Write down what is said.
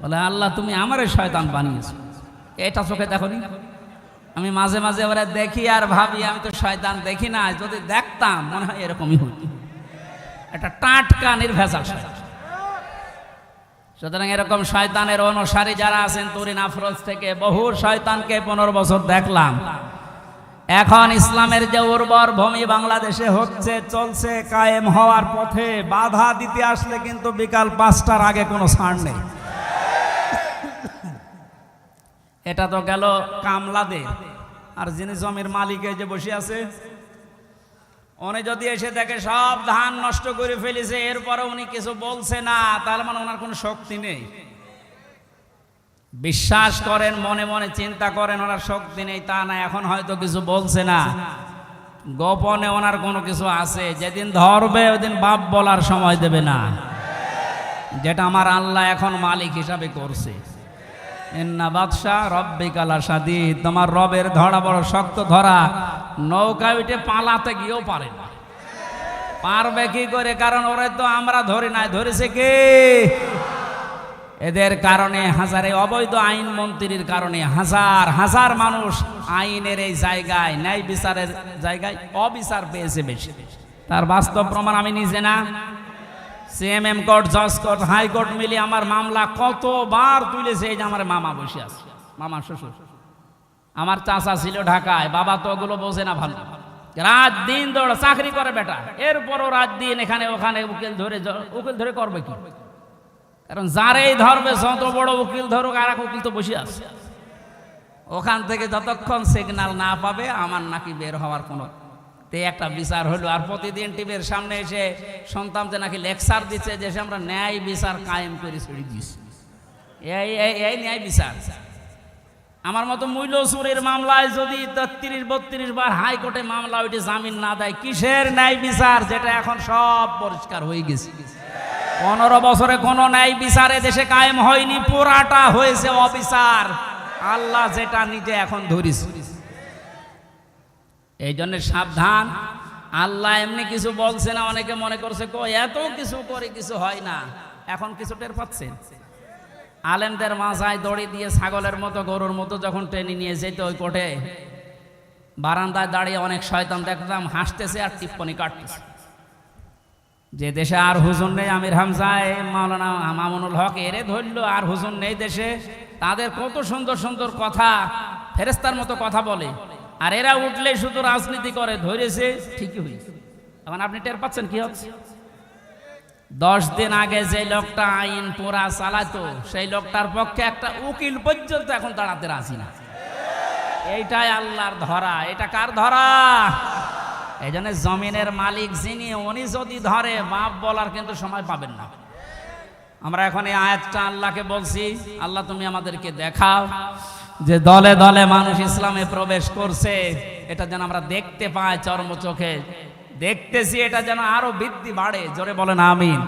বলে, আল্লাহ, তুমি আমারে শয়তান বানিয়েছো। এটা চোখে দেখনি? আমি মাঝে মাঝে ওরা দেখি আর ভাবি, আমি তো শয়তান দেখি না। যদি দেখতাম, মনে হয় এরকমই হতো। একটা টাটকা, নির্ভেজাল। সুতরাং এরকম শয়তানের অনুসারী যারা আছেন, তরিন আফরোজ থেকে বহু শয়তানকে পনেরো বছর দেখলাম। এখন ইসলামের যে উর্বর ভূমি বাংলাদেশে হচ্ছে, চলছে, কায়েম হওয়ার পথে বাধা দিতে আসলে কিন্তু বিকাল পাঁচটার আগে কোনো ছাড় নেই। এটা তো গেল কামলাদের। আর যিনি জমির মালিক যে বসে আছে, উনি যদি এসে দেখে সব ধান নষ্ট করে ফেলেছে এরপরে উনি কিছু বলছে না তার মানে ওনার কোনো শক্তি নেই। বিশ্বাস করেন, মনে মনে চিন্তা করেন, ওনার শক্তি নেই, তা না, এখন হয়তো কিছু বলছে না। গোপনে ওনার কোনো কিছু আছে, যেদিন ধরবে ওদিন বাপ বলার সময় দেবে না। যেটা আমার আল্লাহ এখন মালিক হিসাবে করছে। ইন্না বাদশাহ রব্বি কালা সাদি তোমার রবের ধরা বড় শক্ত ধরা। নৌকা উঠে পালাতে গিয়েও পারে না। পারবে কি করে? কারণ ওরা তো আমরা ধরি নাই। ধরেছে কে? এদের কারণে হাজারে অবৈধ আইন মন্ত্রীর কারণে হাজার হাজার মানুষ আইনের এই জায়গায়, ন্যায় বিচারের জায়গায় অবিচার পেয়েছে বেশি। তার বাস্তব প্রমাণ আমি নিজে না। সিএমএম কোর্ট জজ কোর্ট হাইকোর্ট মিলে আমার মামলা কতবার তুলেছে এই যে আমার মামা বসে আছে। মামা শ্বশুর। আমার চাচা ছিল ঢাকায়, বাবা তো ওগুলো বোঝে না ভালো। রাত দিন দৌড় চাকরি করে বেটা। এরপরও রাত দিন এখানে ওখানে উকিল ধরে উকিল ধরে করবে কি? কারণ যারেই ধরবে, যত বড় উকিল ধরুক, আর এক উকিল তো বসে আছে। ওখান থেকে যতক্ষণ সিগন্যাল না পাবে, আমার নাকি বের হওয়ার কোনো তে একটা বিচার হলো, আর প্রতিদিন টিভির সামনে এসে শুনতাম যে নাকি লেকচার দিচ্ছে যে আমরা ন্যায় বিচার কায়েম করে ছেড়ে দিচ্ছি এই ন্যায় বিচার। আমার মতো মূল্য চুরির মামলায় যদি তিরিশ বত্রিশ বার হাইকোর্টে মামলা ওইটি জামিন না দেয়, কিসের ন্যায় বিচার? যেটা এখন সব পরিষ্কার হয়ে গেছে। পনেরো বছরে কোনো ন্যায় বিচারে দেশে কায়েম হয়নি, পুরাটা হয়েছে অবিচার। আল্লাহ যেটা নিজে এখন ধরিস এই জন্য সাবধান। আল্লাহ এমনি কিছু বলছে না, অনেকে মনে করছে, কো, এত কিছু করে, কিছু হয় না। এখন কিছু টের পাচ্ছেন আলেমদের মাথায় দড়ি দিয়ে ছাগলের মতো, গরুর মতো যখন টেনে নিয়ে যেত ওই কোটে, বারান্দায় দাঁড়িয়ে অনেক শয়তান দেখতাম, হাসতেছে আর টিপ্পনি কাটতেছে। যে দেশে আর হুজুর নেই, আমির হামজায়, মাওলানা মামুনুল হক এরে ধরল, আর হুজুর নেই দেশে। তাদের কত সুন্দর সুন্দর কথা ফেরেস্তার মতো কথা বলে। আর এরা উঠলে শুধু রাজনীতি করে, ধরেছে, ঠিকই হয়েছে। এখন আপনি টের পাচ্ছেন কি হচ্ছে? দশ দিন আগে যে লোকটা আইন পুরা চালাতো, সেই লোকটার পক্ষে একটা উকিল পর্যন্ত এখন দাঁড়াতে রাজি না। এইটাই আল্লাহর ধরা। এটা কার ধরা? এই জন্য জমিনের মালিক যিনি, উনি যদি ধরে বাপ বলার কিন্তু সময় পাবেন না। আমরা এখন এই আয়াতটা আল্লাহকে বলছি, আল্লাহ তুমি আমাদেরকে দেখাও। যে দলে দলে মানুষ ইসলামে প্রবেশ করছে, এটা যেন আমরা দেখতে পাই চর্ম চোখে। দেখতেছি এটা যেন আরও বৃদ্ধি বাড়ে, জোরে বলেন আমিন।